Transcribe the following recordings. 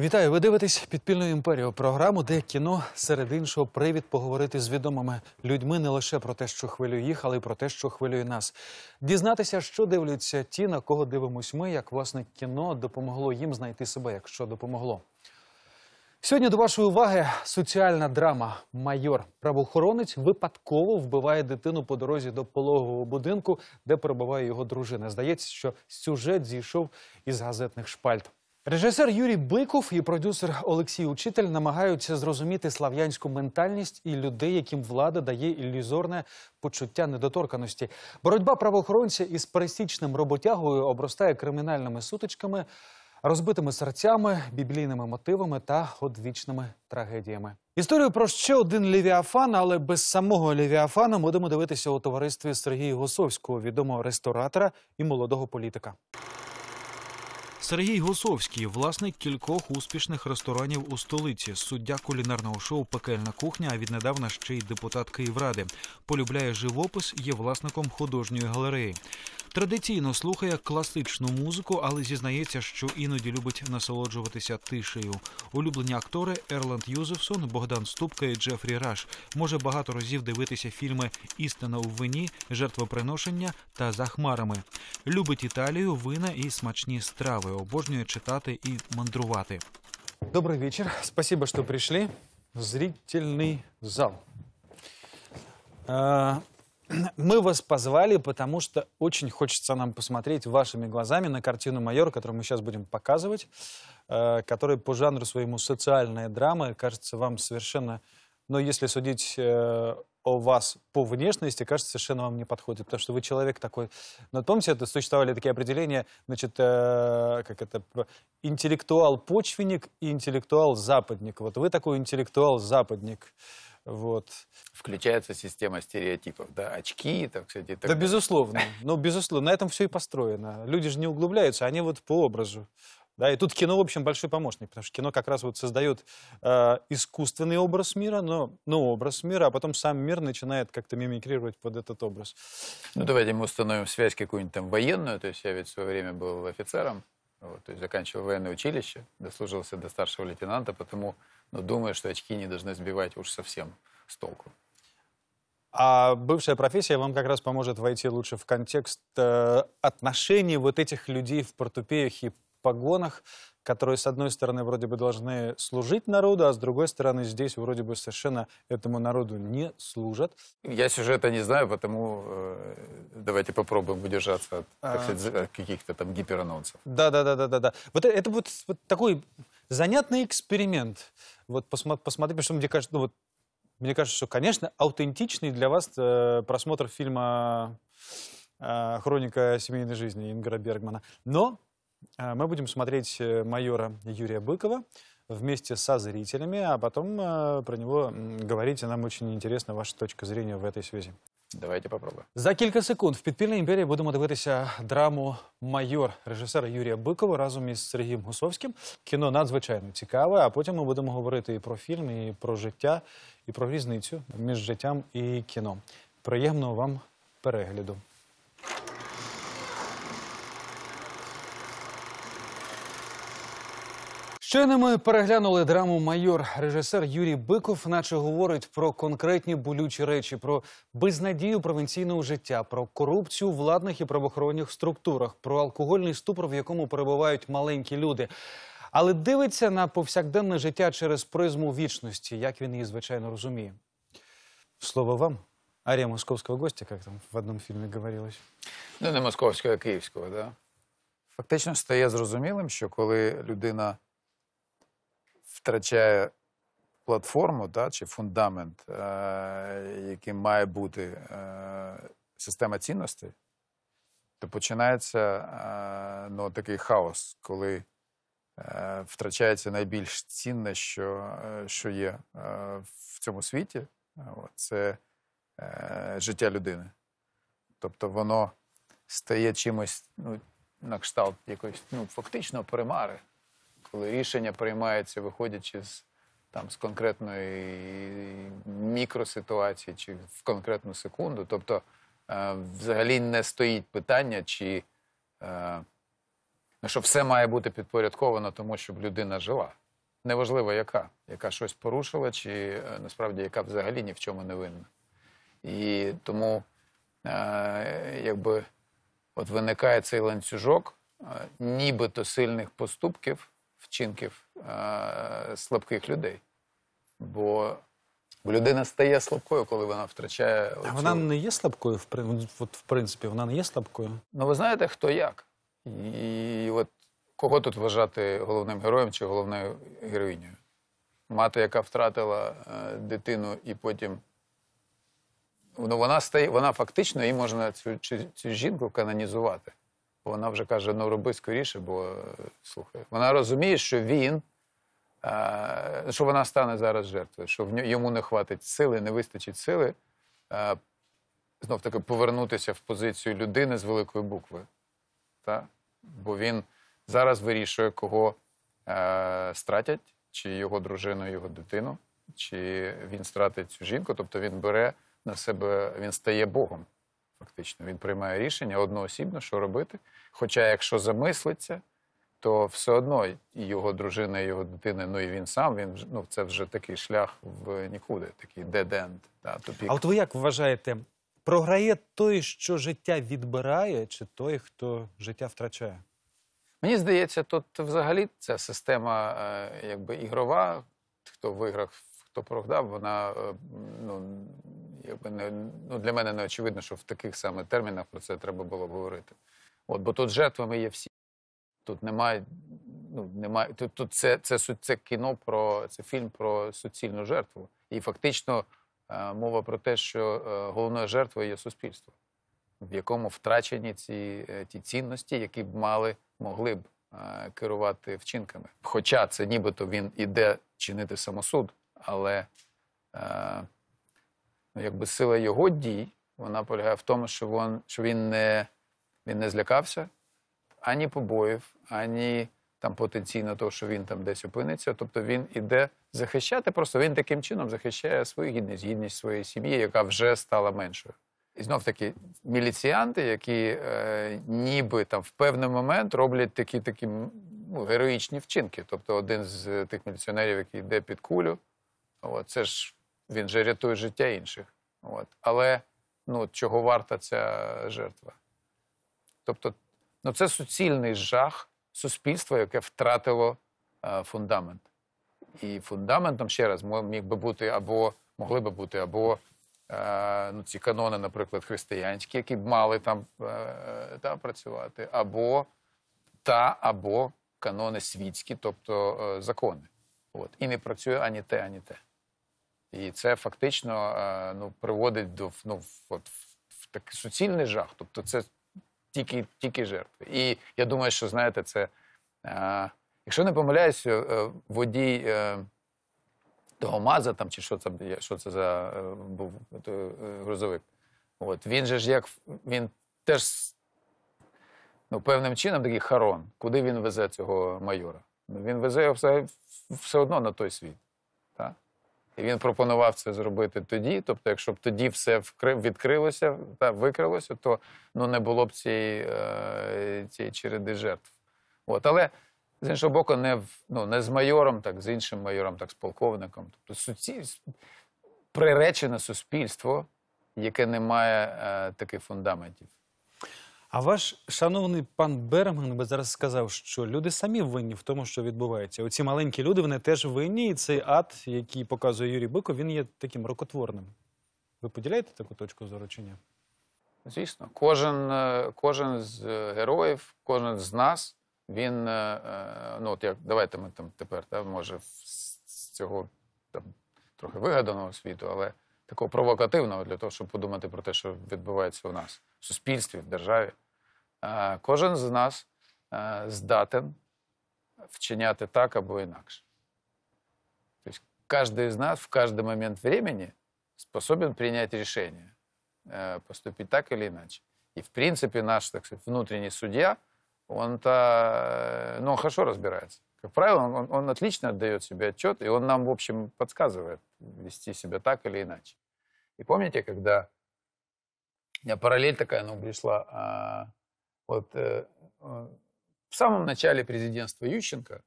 Вітаю! Ви дивитесь підпільну імперію програму, де кіно серед іншого привід поговорити з відомими людьми не лише про те, що хвилює їх, але й про те, що хвилює нас. Дізнатися, що дивляться ті, на кого дивимось ми, як власне кіно допомогло їм знайти себе, якщо допомогло. Сьогодні до вашої уваги соціальна драма Майор. Правоохоронець випадково вбиває дитину по дорозі до пологового будинку, де перебуває його дружина. Здається, що сюжет зійшов із газетних шпальт. Режисер Юрій Биков і продюсер Олексій Учитель намагаються зрозуміти слав'янську ментальність і людей, яким влада дає ілюзорне почуття недоторканості. Боротьба правоохоронця із пересічним роботягою обростає кримінальними сутичками, розбитими серцями, біблійними мотивами та одвічними трагедіями. Історію про ще один Левіафан, але без самого Левіафана будемо дивитися у товаристві Сергія Госовського, відомого ресторатора і молодого політика. Сергій Гусовський, власник кількох успішних ресторанів у столиці, суддя кулінарного шоу Пекельна кухня, а віднедавна ще й депутат Київради. Полюбляє живопис, є власником художньої галереї. Традиційно слухає класичну музику, але зізнається, що іноді любить насолоджуватися тишею. Улюблені актори Ерланд Юзефсон, Богдан Ступка і Джефрі Раш. Може багато разів дивитися фільми Істина у вині, жертвоприношення та за хмарами. Любить Італію, вина і смачні страви. Обожнює читати і мандрувати. Добрый вечер. Спасибо, что пришли. Зрительный зал. А, Мы вас позвали, потому что очень хочется нам посмотреть вашими глазами на картину «Майор», которую мы сейчас будем показывать, э, которая по жанру своему социальная драма, кажется вам совершенно, но если судить э, о вас по внешности, кажется, совершенно вам не подходит, потому что вы человек такой. Но помните, это существовали такие определения, значит, э, как это, интеллектуал-почвенник и интеллектуал-западник. Вот вы такой интеллектуал-западник. Вот. Включается система стереотипов, да, очки, так сказать, и так Да, далее. безусловно. Ну, безусловно, на этом все и построено. Люди же не углубляются, они вот по образу. Да, и тут кино, в общем, большой помощник, потому что кино как раз вот создает э, искусственный образ мира, но, ну, образ мира, а потом сам мир начинает как-то мимикрировать под этот образ. Ну, давайте мы установим связь какую-нибудь там военную, то есть я ведь в свое время был офицером, вот, то есть заканчивал военное училище, дослужился до старшего лейтенанта, потому, ну, думаю, что очки не должны сбивать уж совсем с толку. А бывшая профессия вам как раз поможет войти лучше в контекст э, отношений вот этих людей в портупеях и погонах, которые, с одной стороны, вроде бы должны служить народу, а с другой стороны, здесь вроде бы совершенно этому народу не служат. Я сюжета не знаю, потому э, давайте попробуем удержаться от, А. за- каких-то там гиперанонсов. Да, да, да, да, да, да. Вот это вот, вот такой занятный эксперимент. Вот посмо- посмотри, потому что мне кажется, ну вот, мне кажется, что, конечно, аутентичный для вас э, просмотр фильма э, «Хроника семейной жизни» Ингара Бергмана. Но э, мы будем смотреть майора Юрия Быкова вместе со зрителями, а потом про него говорить. И Нам очень интересна ваша точка зрения в этой связи. Давайте попробуем. За кілька секунд в підпільній імперії будемо дивитися драму Майор режисера Юрія Бикова разом із Сергієм Гусовським. Кіно надзвичайно цікаве. А потім ми будемо говорити і про фільм, і про життя, і про різницю між життям і кіно. Приємного вам перегляду. Щойно ми переглянули драму Майор. Режисер Юрій Биков, наче говорить про конкретні болючі речі, про безнадію провінційного життя, про корупцію в владних і правоохоронних структурах, про алкогольний ступор, в якому перебувають маленькі люди. Але дивиться на повсякденне життя через призму вічності, як він її звичайно розуміє. Слово вам, Арія московського гостя, як там в одному фільмі говорилось. Ну, не московського, а київського, да? Фактично стає зрозумілим, що коли людина втрачає платформу да, чи фундамент, е- яким має бути е- система цінностей, то починається е- ну, такий хаос, коли е- втрачається найбільш цінне, що, е, що є е- в цьому світі, це е- життя людини. Тобто воно стає чимось ну, на кшталт якоїсь ну, фактично примари, коли рішення приймаються, виходячи з, там, з конкретної мікроситуації чи в конкретну секунду. Тобто е, взагалі не стоїть питання, чи е, ну, що все має бути підпорядковано тому, щоб людина жила. неважливо яка, яка щось порушила, чи е, насправді яка взагалі ні в чому не винна. І тому, е, якби от виникає цей ланцюжок е, нібито сильних поступків, вчинків е, слабких людей. Бо, бо людина стає слабкою, коли вона втрачає. А оцю- вона не є слабкою, в от, в принципі, вона не є слабкою. Ну, ви знаєте, хто як. І от кого тут вважати головним героєм чи головною героїнею? Мати, яка втратила е, дитину, і потім. Ну, вона стає, вона фактично її можна цю, цю, цю жінку канонізувати. Вона вже каже: ну роби скоріше, бо е, слухай. Вона розуміє, що він, е, що вона стане зараз жертвою, що в йому не хватить сили, не вистачить сили е, знов таки повернутися в позицію людини з великої букви. Та? Бо він зараз вирішує, кого стратять, чи його дружину, його дитину, чи він стратить цю жінку. Тобто він бере на себе, він стає Богом. Фактично, він приймає рішення одноосібно, що робити. Хоча, якщо замислиться, то все одно і його дружина, і його дитина, ну і він сам, він ну, це вже такий шлях в нікуди, такий dead-end, та. А от ви як вважаєте, програє той, що життя відбирає, чи той, хто життя втрачає? Мені здається, тут взагалі ця система е, якби ігрова, хто виграв, хто програв, вона е, ну, ну, для мене не очевидно, що в таких саме термінах про це треба було б говорити. От, бо тут жертвами є всі. Тут немає, ну, немає, тут, тут це, це, це кіно про це фільм про суцільну жертву. І фактично е, мова про те, що е, головною жертвою є суспільство в якому втрачені ці е, ті цінності, які б мали могли б керувати вчинками. Хоча це нібито він іде чинити самосуд, але ну, якби сила його дій вона полягає в тому, що він, що він не він не злякався ані побоїв, ані там потенційно того, що він там десь опиниться. Тобто він іде захищати, просто він таким чином захищає свою гідність, гідність своєї сім'ї, яка вже стала меншою. І знов таки міліціянти, які е, ніби там в певний момент роблять такі такі ну, героїчні вчинки. Тобто один з тих міліціонерів, який йде під кулю, от, це ж він же рятує життя інших. От. Але ну, чого варта ця жертва? Тобто, ну, це суцільний жах суспільства, яке втратило е, фундамент. І фундаментом, ще раз, міг би бути або могли би бути або е, ну, ці канони, наприклад, християнські, які б мали там е, та, працювати, або та, або канони світські, тобто е, закони. От. І не працює ані те, ані те. І це фактично е, ну, приводить до ну, от, в такий суцільний жах. Тобто це тільки, тільки жертви. І я думаю, що знаєте, це, е, якщо не помиляюся, е, водій е, того МАЗа, там, чи що це, що це за е, був е, грузовик. От, він же ж як він теж ну, певним чином такий харон. Куди він везе цього майора? Ну, Він везе його все, все одно на той світ. І він пропонував це зробити тоді. Тобто, якщо б тоді все вкри- відкрилося та викрилося, то ну, не було б цієї, е, цієї череди жертв. От. Але з іншого боку, не, в, ну, не з майором, так, з іншим майором, так, з полковником. Тобто суці... приречене суспільство, яке не має е, таких фундаментів. А ваш шановний пан Бергман би зараз сказав, що люди самі винні в тому, що відбувається. Оці маленькі люди, вони теж винні, і цей ад, який показує Юрій Биков, він є таким рокотворним. Ви поділяєте таку точку зору чи ні? Звісно, кожен, е, кожен з е, героїв, кожен з нас, він, е, ну от як давайте ми там тепер, та, може, з цього там, трохи вигаданого світу, але такого провокативного для того, щоб подумати про те, що відбувається у нас в суспільстві, в державі. Е, Кожен з нас е, здатен вчиняти так або інакше. Тобто каждый из нас в каждый момент времени способен принять решение э, поступить так или иначе. И, в принципе, наш, так сказать, внутренний судья, он-то, э, ну, он хорошо разбирается. Как правило, он, он отлично отдает себе отчет, и он нам, в общем, подсказывает вести себя так или иначе. И помните, когда у меня параллель такая, ну, пришла, а, вот э, э, в самом начале президентства Ющенко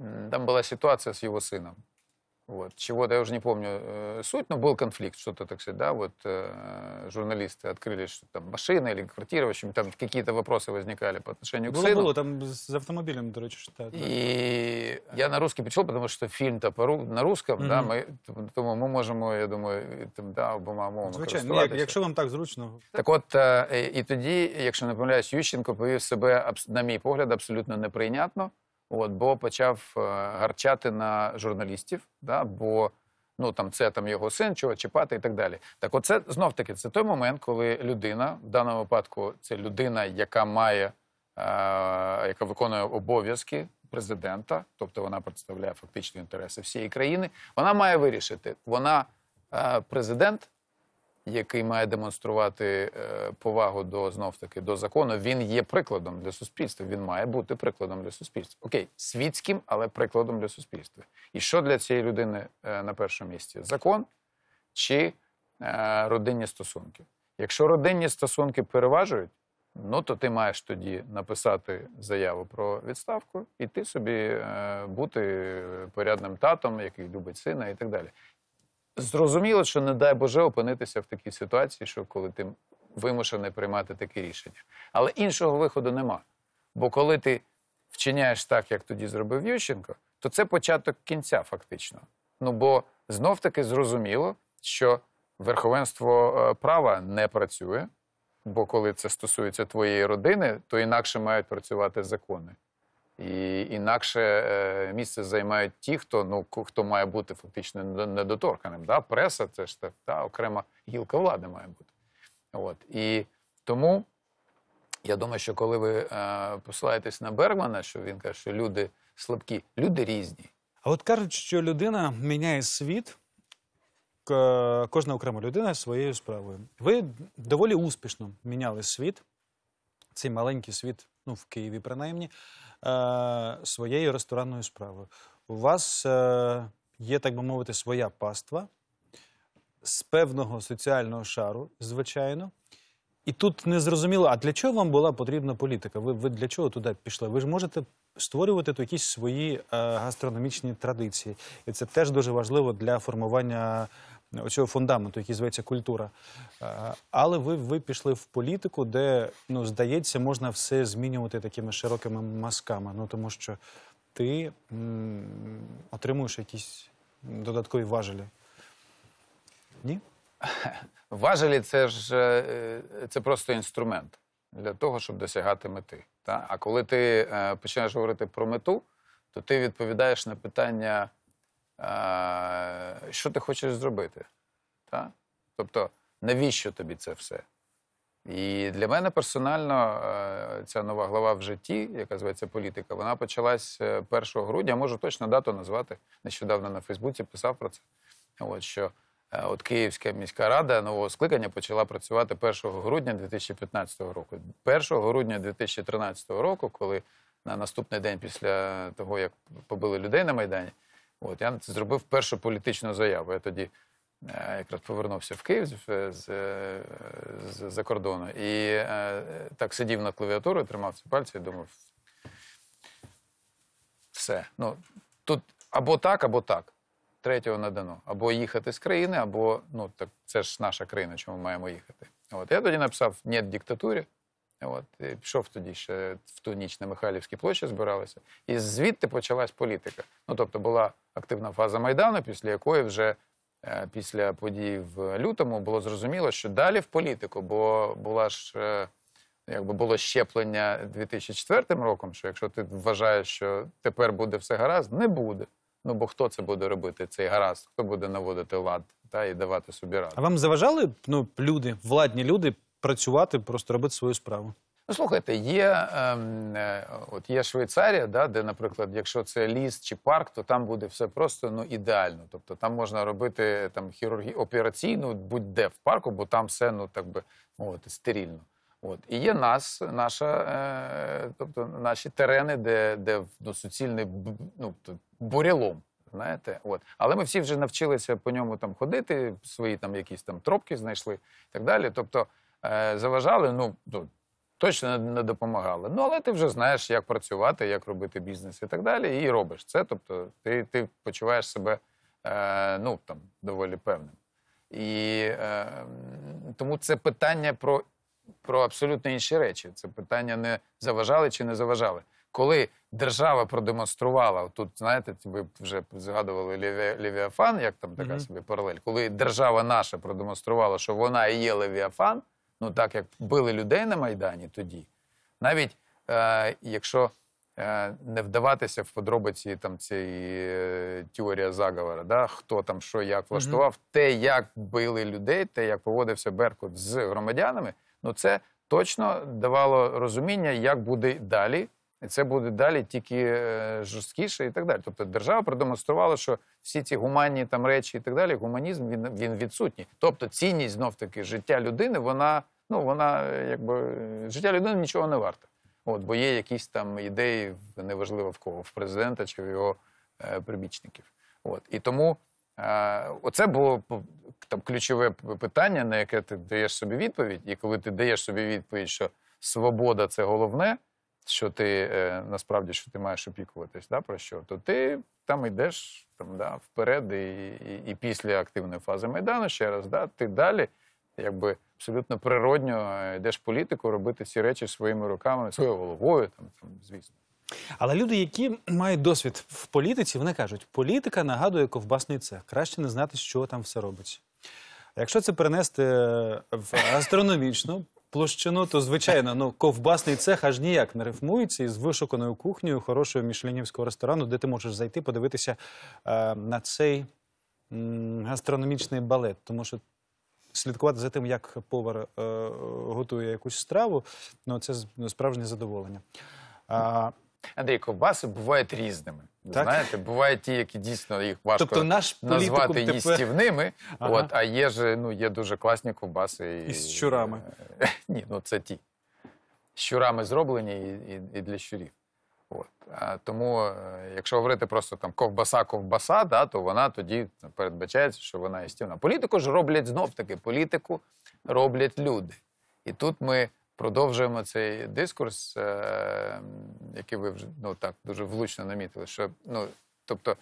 м, там была ситуация с его сыном. Вот. Чего-то я уже не помню э, суть, но был конфликт, что-то, так сказать, да, вот э, журналисты открыли, что там машина или квартира, в общем, там какие-то вопросы возникали по отношению к Було, сыну. було там з автомобілем, до речі, що так. И я на русский пришел, потому что фильм-то по-ру- на русском, да, Мгм. мы, тому ми можемо, я думаю, і там, да, обома мовами Звичайно, ну, як- користуватися. якщо вам так зручно. Так от, е, і тоді, якщо не помиляюсь, Ющенко повів себе, абс- на мій погляд, абсолютно неприйнятно, от, бо почав е, гарчати на журналістів, да, бо ну, там, це там, його син, чого чіпати і так далі. Так от це, знов-таки, це той момент, коли людина, в даному випадку це людина, яка має, е, яка виконує обов'язки президента, тобто вона представляє фактично інтереси всієї країни, вона має вирішити, вона е, президент, який має демонструвати е, повагу до знов таки до закону, він є прикладом для суспільства. Він має бути прикладом для суспільства. Окей, світським, але прикладом для суспільства. І що для цієї людини е, на першому місці? Закон чи е, родинні стосунки? Якщо родинні стосунки переважують, ну то ти маєш тоді написати заяву про відставку, і ти собі бути порядним татом, який любить сина, і так далі. Зрозуміло, що не дай Боже опинитися в такій ситуації, що коли ти вимушений приймати таке рішення. Але іншого виходу нема. Бо коли ти вчиняєш так, як тоді зробив Ющенко, то це початок кінця, фактично. Ну бо знов таки зрозуміло, що верховенство е, права не працює, бо коли це стосується твоєї родини, то інакше мають працювати закони. І інакше е, місце займають ті, хто ну хто має бути фактично недоторканим. Да? Преса це ж так, та окрема гілка влади має бути. От і тому я думаю, що коли ви е, посилаєтесь на Бергмана, що він каже, що люди слабкі, люди різні. А от кажуть, що людина міняє світ, кожна окрема людина своєю справою. Ви доволі успішно міняли світ, цей маленький світ, ну в Києві принаймні, е, своєю ресторанною справою. У вас е, є, так би мовити, своя паства з певного соціального шару, звичайно. І тут не зрозуміло, а для чого вам була потрібна політика? Ви, ви для чого туди пішли? Ви ж можете створювати тут якісь свої е, гастрономічні традиції. І це теж дуже важливо для формування цього фундаменту, який зветься культура. Е, але ви, ви пішли в політику, де, ну, здається, можна все змінювати такими широкими мазками. Ну, тому що ти отримуєш якісь додаткові важелі. Ні? Важелі це ж е, це просто інструмент для того, щоб досягати мети. Та? А коли ти е, починаєш говорити про мету, то ти відповідаєш на питання, е, що ти хочеш зробити. Та? Тобто, навіщо тобі це все? І для мене персонально е, ця нова глава в житті, яка зветься політика, вона почалась е, 1 грудня. Я можу точно дату назвати. Нещодавно на Фейсбуці писав про це. От що е, от Київська міська рада нового скликання почала працювати 1 грудня 2015 року. 1 грудня 2013 року, коли на наступний день після того, як побили людей на Майдані, от я зробив першу політичну заяву. Я тоді е, якраз повернувся в Київ з, з, е, з, за кордону і е, так сидів над клавіатурою, тримав ці пальці і думав. Все. Ну, тут або так, або так. Третього не дано. Або їхати з країни, або ну так це ж наша країна, чому маємо їхати. От я тоді написав «Ні диктатурі. От і пішов тоді ще в ту ніч на Михайлівській площі збиралися. І звідти почалась політика. Ну тобто була активна фаза Майдану, після якої вже е, після подій в лютому було зрозуміло, що далі в політику, бо була ж. е, Якби було щеплення 2004 роком, що якщо ти вважаєш, що тепер буде все гаразд, не буде. Ну бо хто це буде робити, цей гаразд? Хто буде наводити лад та і давати собі раду? А вам заважали ну, люди, владні люди, працювати, просто робити свою справу? Ну, слухайте, є, ем, е, от є Швейцарія, да, де, наприклад, якщо це ліс чи парк, то там буде все просто ну, ідеально. Тобто там можна робити там, хірургі... операційну будь-де в парку, бо там все ну, так би мовити, стерильно. От. І є нас, наша, е, тобто наші терени, де, де ну, суцільний ну, бурелом. Знаєте, от. Але ми всі вже навчилися по ньому там ходити, свої там якісь там тропки знайшли і так далі. Тобто заважали, ну, ну точно не, допомагали. Ну, але ти вже знаєш, як працювати, як робити бізнес і так далі, і робиш це. Тобто, ти, ти почуваєш себе е, ну, там, доволі певним. І е, тому це питання про, про абсолютно інші речі. Це питання не заважали чи не заважали. Коли держава продемонструвала, тут знаєте, ви вже згадували Леві- Левіафан, як там така Мгм. собі паралель. Коли держава наша продемонструвала, що вона і є Левіафан, ну так як били людей на Майдані тоді, навіть е, якщо е, не вдаватися в подробиці там цієї е, теорії заговора, да, хто там що як влаштував, те, як били людей, те, як поводився Беркут з громадянами, ну це точно давало розуміння, як буде далі. І це буде далі тільки е, жорсткіше і так далі. Тобто держава продемонструвала, що всі ці гуманні там речі і так далі, гуманізм він, він відсутній. Тобто цінність знов таки життя людини, вона ну вона е, якби життя людини нічого не варте. От, бо є якісь там ідеї, неважливо в кого, в президента чи в його е, прибічників. От. І тому е, оце було там ключове питання, на яке ти даєш собі відповідь. І коли ти даєш собі відповідь, що свобода це головне, що ти е, насправді що ти маєш опікуватись, да, про що, то ти там йдеш там, да, вперед, і, і, і після активної фази Майдану ще раз, да, ти далі якби абсолютно природньо е, йдеш політику робити ці речі своїми руками, своєю головою, там, там, звісно. Але люди, які мають досвід в політиці, вони кажуть, політика нагадує ковбасний цех. Краще не знати, що там все робиться. Якщо це перенести е, в астрономічну площину, то звичайно, ну ковбасний цех аж ніяк не рифмується із вишуканою кухнею хорошого мішленівського ресторану, де ти можеш зайти, подивитися е, на цей гастрономічний балет. Тому що слідкувати за тим, як повар е, готує якусь страву, ну це ну, справжнє задоволення. А, Андрій, ковбаси бувають різними. Так. знаєте, бувають ті, які дійсно їх важко Тобто наш назвати їстівними. Ага. От, а є ж ну, є дуже класні ковбаси. Із щурами. Е, Ні, ну це ті. З щурами зроблені і, і, і для щурів. От. А, тому, е, якщо говорити просто там ковбаса-ковбаса, да, то вона тоді передбачається, що вона їстівна. Політику ж роблять знов таки, політику роблять люди. І тут ми продовжуємо цей дискурс, е, який ви вже ну, так дуже влучно намітили. Що, ну, тобто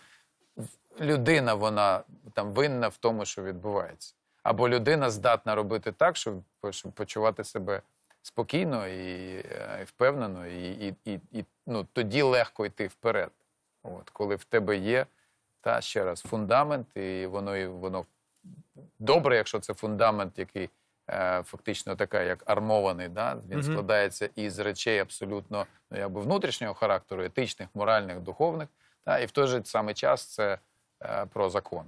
людина вона там винна в тому, що відбувається. Або людина здатна робити так, щоб, щоб почувати себе спокійно і, е, і впевнено, і, і, і, і ну, тоді легко йти вперед. От, коли в тебе є та ще раз фундамент, і воно і воно добре, якщо це фундамент, який фактично така, як армований, да? він Мгм. складається із речей абсолютно ну, якби внутрішнього характеру, етичних, моральних, духовних, та? і в той же самий час це е, про закон.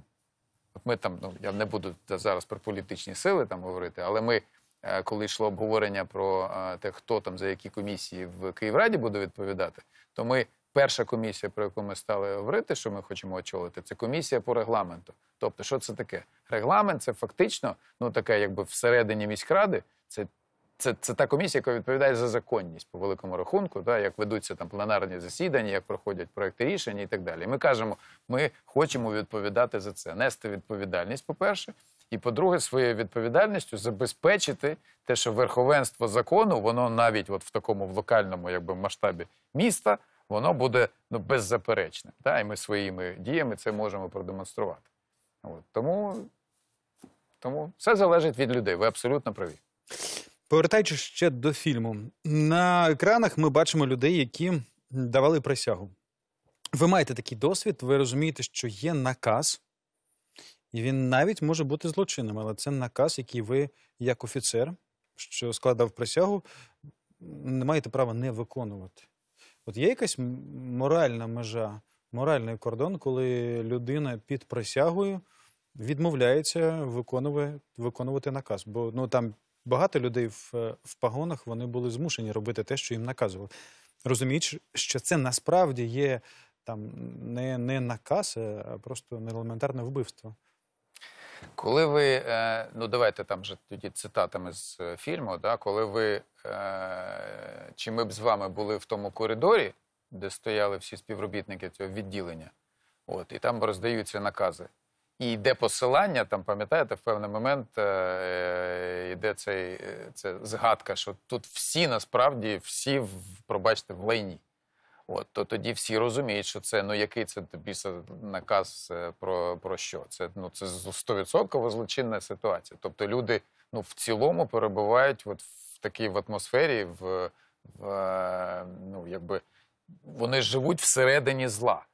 От ми там, ну я не буду зараз про політичні сили там говорити, але ми, е, коли йшло обговорення про е, те, хто там за які комісії в Київраді буде відповідати, то ми перша комісія, про яку ми стали говорити, що ми хочемо очолити, це комісія по регламенту. Тобто, що це таке? Регламент це фактично, ну таке, якби всередині міськради, це. Це, це та комісія, яка відповідає за законність по великому рахунку, да, як ведуться там пленарні засідання, як проходять проекти рішення і так далі. І ми кажемо, ми хочемо відповідати за це, нести відповідальність, по-перше, і по-друге, своєю відповідальністю забезпечити те, що верховенство закону, воно навіть от в такому в локальному якби, масштабі міста, воно буде ну, беззаперечним. Да? І ми своїми діями це можемо продемонструвати. От. Тому, тому все залежить від людей. Ви абсолютно праві. Повертаючись ще до фільму, на екранах ми бачимо людей, які давали присягу. Ви маєте такий досвід, ви розумієте, що є наказ, і він навіть може бути злочинним, але це наказ, який ви, як офіцер, що складав присягу, не маєте права не виконувати. От є якась моральна межа, моральний кордон, коли людина під присягою відмовляється виконувати, виконувати наказ. Бо ну, там багато людей в, в пагонах вони були змушені робити те, що їм наказували. Розуміючи, що це насправді є там не, не наказ, а просто елементарне вбивство. Коли ви, е, ну давайте там же тоді цитатами з е, фільму, да, коли ви, е, чи ми б з вами були в тому коридорі, де стояли всі співробітники цього відділення, от, і там роздаються накази. І йде посилання, там пам'ятаєте, в певний момент йде це згадка, що тут всі насправді всі пробачте в лайні. От то тоді всі розуміють, що це ну який це біса наказ е, про, про що? Це ну це 100% злочинна ситуація. Тобто люди ну в цілому перебувають от в такій в атмосфері, в, в е, ну якби вони живуть всередині зла.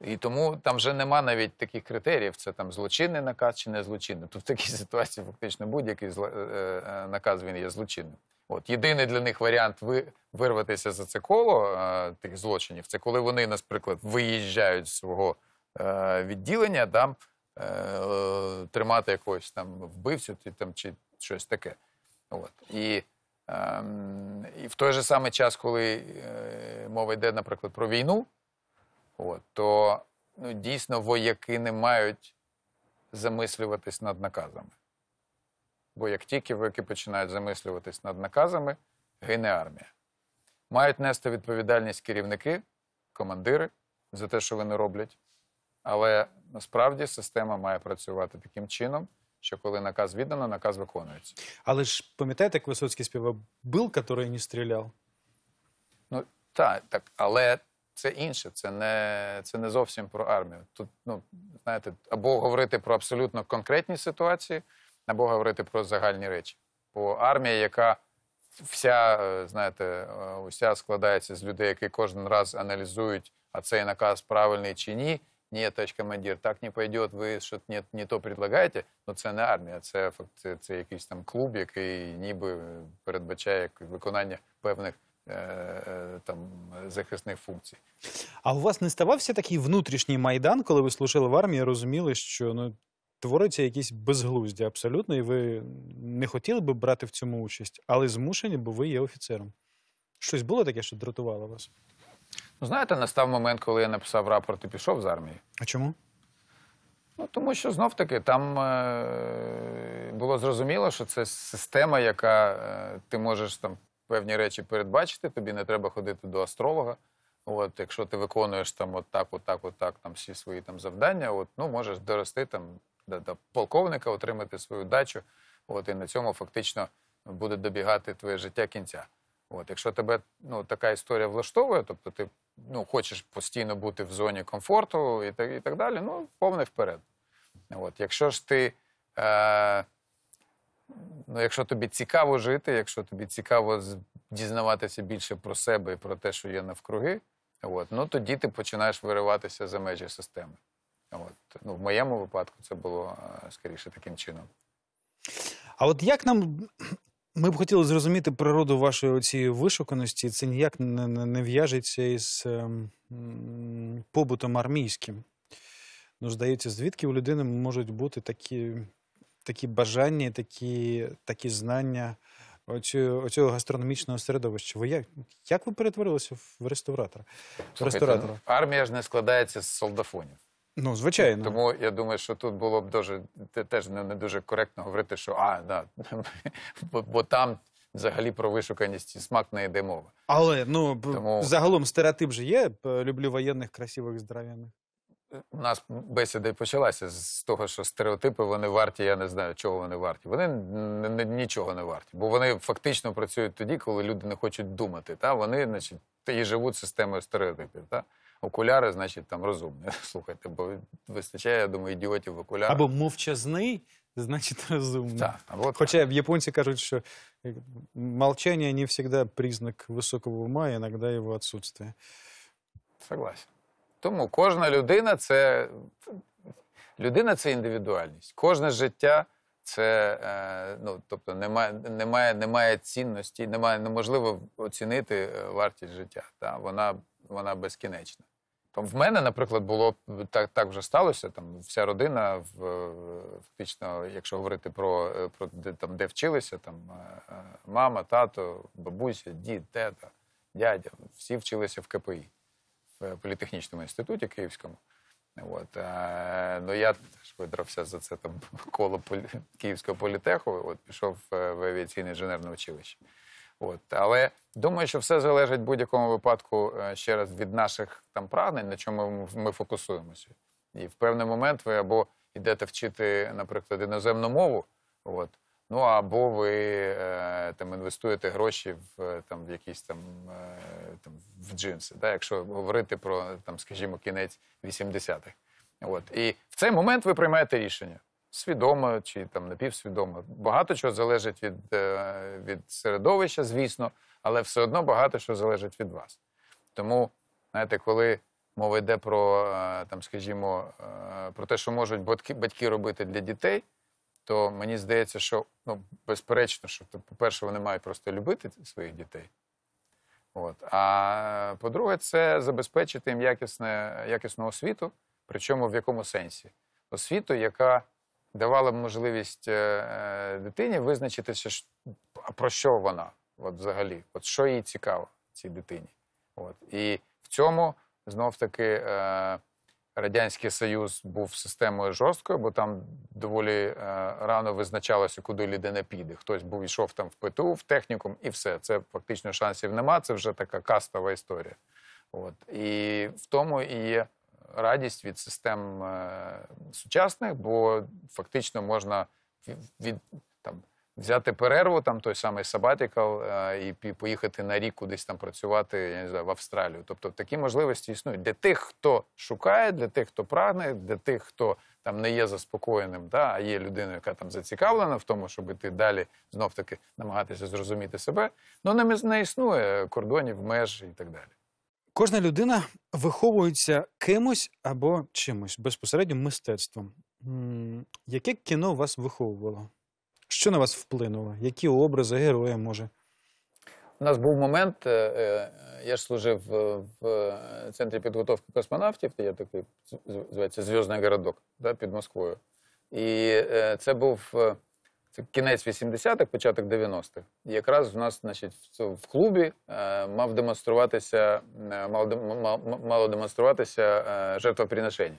І тому там вже нема навіть таких критеріїв, це там злочинний наказ чи не злочинний. Тут в такій ситуації фактично будь-який зла- е, е, наказ він є злочинним. От єдиний для них варіант ви, вирватися за це коло е, тих злочинів, це коли вони, наприклад, виїжджають з свого е, відділення, там е, тримати якогось там вбивцю чи, там, чи щось таке. От. І, ем, і в той же самий час, коли е, мова йде, наприклад, про війну, от, то ну, дійсно вояки не мають замислюватись над наказами. Бо як тільки вояки починають замислюватись над наказами, гине армія. Мають нести відповідальність керівники, командири за те, що вони роблять. Але насправді система має працювати таким чином, що коли наказ віддано, наказ виконується. Але ж пам'ятаєте, як Висоцький співав «Был, который не стріляв? Ну так, так, але це інше, це не, це не зовсім про армію. Тут, ну, знаєте, або говорити про абсолютно конкретні ситуації, або говорити про загальні речі. Бо армія, яка вся, е, знаєте, е, уся складається з людей, які кожен раз аналізують, а цей наказ правильний чи ні. Ні, товарищ командир, так не пойдет, ви щось не, не то предлагаєте. Ну це не армія, це, фак- це, це якийсь там клуб, який ніби передбачає виконання певних там захисних функцій. А у вас не ставався такий внутрішній майдан, коли ви служили в армії, розуміли, що ну, твориться якісь безглуздя абсолютно, і ви не хотіли би брати в цьому участь, але змушені, бо ви є офіцером. Щось було таке, що дратувало вас? Ну, знаєте, настав момент, коли я написав рапорт і пішов з армії. А чому? Ну, тому що знов таки там е, було зрозуміло, що це система, яка е, ти можеш там певні речі передбачити, тобі не треба ходити до астролога. От, якщо ти виконуєш там от так, от так, от так, там всі свої там завдання, от, ну, можеш дорости там до, до полковника, отримати свою дачу, от, і на цьому фактично буде добігати твоє життя кінця. От, якщо тебе ну, така історія влаштовує, тобто ти ну, хочеш постійно бути в зоні комфорту і так, і так далі, ну, повний вперед. От, якщо ж ти, е, ну, якщо тобі цікаво жити, якщо тобі цікаво дізнаватися більше про себе і про те, що є навкруги, от, ну, тоді ти починаєш вириватися за межі системи. От, ну, в моєму випадку це було е, скоріше таким чином. А от як нам. Ми б хотіли зрозуміти природу вашої цієї вишуканості. Це ніяк не, не, не в'яжеться із ем, побутом армійським. Ну, здається, звідки у людини можуть бути такі, такі бажання, такі, такі знання оцю, оцього гастрономічного середовища? Ви як, як ви перетворилися в реставратора? Слухайте, ресторатора? армія ж не складається з солдафонів. Ну, звичайно. Тому я думаю, що тут було б дуже теж не, не дуже коректно говорити, що а, да, бо, бо там взагалі про вишуканість і смак не йде мова. Але ну, Тому- загалом стереотип же є. Люблю воєнних, красивих, здоров'яних. У нас бесіда і почалася з того, що стереотипи вони варті, я не знаю, чого вони варті. Вони нічого не варті, бо вони фактично працюють тоді, коли люди не хочуть думати. Та? Вони, значить, і живуть системою стереотипів. Та? Окуляри, значить, там розумні. Слухайте, бо вистачає, я думаю, ідіотів в окулярах. Або мовчазний, значить розумний. Так, або так. Хоча в японці кажуть, що е, молчание не всегда признак высокого ума, иногда его отсутствие. Согласен. Тому кожна людина це людина це індивідуальність. Кожне життя це е, ну, тобто немає, немає, немає цінності, немає неможливо оцінити е, вартість життя. Та? Вона, вона безкінечна. Там в мене, наприклад, було так, так вже сталося. Там вся родина в е, фактично, якщо говорити про, про де, там, де вчилися, там мама, тато, бабуся, дід, тета, дядя, всі вчилися в КПІ політехнічному інституті Київському. От, е, ну я видрався за це там коло полі... Київського політеху, от пішов е, в авіаційне інженерне училище. От, але думаю, що все залежить в будь-якому випадку е, ще раз від наших там прагнень, на чому ми фокусуємося. І в певний момент ви або йдете вчити, наприклад, іноземну мову. От. Ну або ви е, там інвестуєте гроші в е, там в якісь там, е, там в джинси, да, якщо говорити про там, скажімо, кінець 80-х. От і в цей момент ви приймаєте рішення свідомо чи там напівсвідомо. Багато чого залежить від, від середовища, звісно, але все одно багато що залежить від вас. Тому, знаєте, коли мова йде про там, скажімо, про те, що можуть батьки, батьки робити для дітей то мені здається, що ну, безперечно, що по-перше, вони мають просто любити своїх дітей. От. А по-друге, це забезпечити їм якісне, якісну освіту, причому в якому сенсі? Освіту, яка давала б можливість е, е, дитині визначитися, про що вона от взагалі, от що їй цікаво цій дитині. От. І в цьому знов таки. Радянський Союз був системою жорсткою, бо там доволі е, рано визначалося, куди людина піде. Хтось був йшов там в ПТУ, в технікум, і все. Це фактично шансів нема. Це вже така кастова історія. От і в тому і є радість від систем е, сучасних, бо фактично можна від. Взяти перерву, там той самий sabbatical, е, і поїхати на рік кудись там працювати, я не знаю, в Австралію. Тобто такі можливості існують для тих, хто шукає, для тих, хто прагне, для тих, хто там не є заспокоєним, да, а є людиною, яка там зацікавлена в тому, щоб іти далі знов таки намагатися зрозуміти себе. Ну не, не існує кордонів, меж і так далі. Кожна людина виховується кимось або чимось, безпосередньо мистецтвом. Яке кіно вас виховувало? Що на вас вплинуло? Які образи, герої, може? У нас був момент, е, е, я ж служив е, в центрі підготовки космонавтів, є такий, з- з- Зв'язний городок да, під Москвою. І це був це кінець 80-х, початок 90-х. І якраз в нас, значить, в, клубі мав демонструватися, мало, дем- мало, мало демонструватися жертвоприношення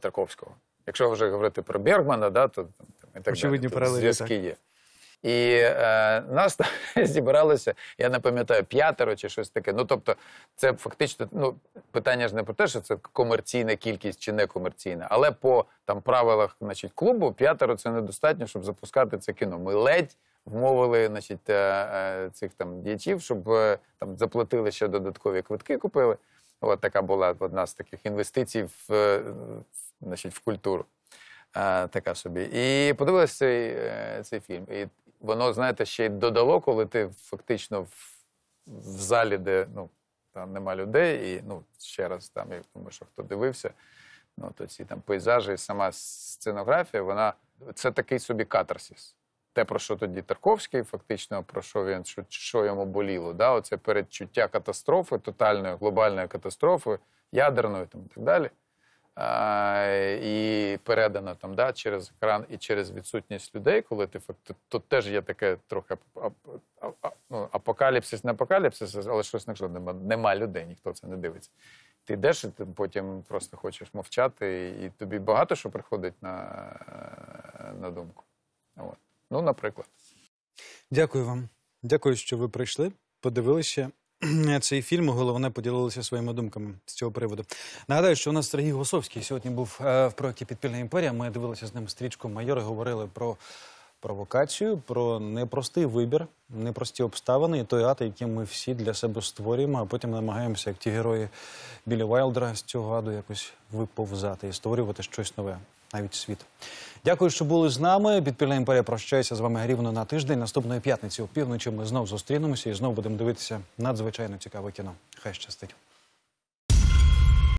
Тарковського. Якщо вже говорити про Бергмана, да, то і так Очевидні далі, паралелі, зв'язки є. І е, нас там зібралося, я не пам'ятаю, п'ятеро чи щось таке. Ну тобто, це фактично ну, питання ж не про те, що це комерційна кількість чи не комерційна, але по там правилах значить, клубу п'ятеро це недостатньо, щоб запускати це кіно. Ми ледь вмовили значить, е, е, цих там діячів, щоб е, там заплатили ще додаткові квитки, купили. От така була одна з таких інвестицій в, в, значить, в культуру. Е, така собі. І подивилися цей, е, цей фільм. І воно, знаєте, ще й додало, коли ти фактично в, в залі, де ну, там нема людей, і ну, ще раз там, я думаю, що хто дивився, ну, то ці там пейзажі, сама сценографія, вона це такий собі катарсис. Те, про що тоді Тарковський, фактично, про що він, що, що йому боліло. Да? Оце передчуття катастрофи, тотальної глобальної катастрофи, ядерної там, і так далі. І передано там да, через екран і через відсутність людей, коли ти факт, тут теж є таке трохи ну, апокаліпсис, не апокаліпсис, але щось не нема, нема людей, ніхто це не дивиться. Ти йдеш, і ти потім просто хочеш мовчати, і тобі багато що приходить на, на думку. От. Ну, наприклад. Дякую вам. Дякую, що ви прийшли. Подивилися цей фільм. Головне, поділилися своїми думками з цього приводу. Нагадаю, що у нас Сергій Гусовський сьогодні був е, в проєкті Підпільна імперія. Ми дивилися з ним стрічку майори, говорили про провокацію, про непростий вибір, непрості обставини і той ад, який ми всі для себе створюємо, а потім намагаємося, як ті герої біля Вайлдера, з цього аду якось виповзати і створювати щось нове, навіть світ. Дякую, що були з нами. Підпільна імперія прощається з вами рівно на тиждень. Наступної п'ятниці у півночі ми знов зустрінемося і знов будемо дивитися надзвичайно цікаве кіно. Хай щастить.